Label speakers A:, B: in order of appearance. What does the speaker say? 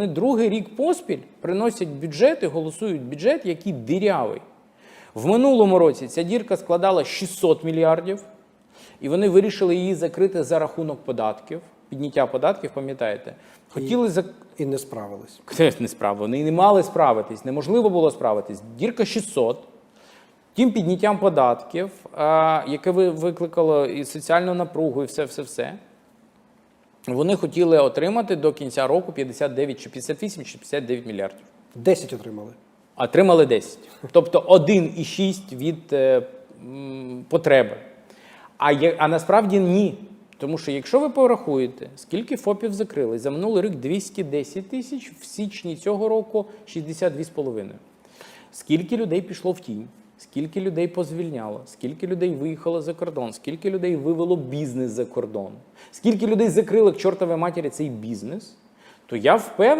A: вони другий рік поспіль приносять бюджет і голосують бюджет, який дирявий. В минулому році ця дірка складала 600 мільярдів, і вони вирішили її закрити за рахунок податків, підняття податків, пам'ятаєте? Хотіли за
B: І не справились.
A: Хтось не справ. Вони і не мали справитись, неможливо було справитись. Дірка 600. Тим підняттям податків, яке викликало і соціальну напругу, і все, все, все. Вони хотіли отримати до кінця року 59 чи 58 чи 59 мільярдів.
B: 10 отримали.
A: Отримали 10. Тобто 1,6 від е, м, потреби. А, є, а насправді ні. Тому що якщо ви порахуєте, скільки ФОПів закрили, за минулий рік 210 тисяч, в січні цього року 62,5. Скільки людей пішло в тінь, скільки людей позвільняло, скільки людей виїхало за кордон, скільки людей вивело бізнес за кордон, скільки людей закрили к чортовій матері цей бізнес, то я впевнений.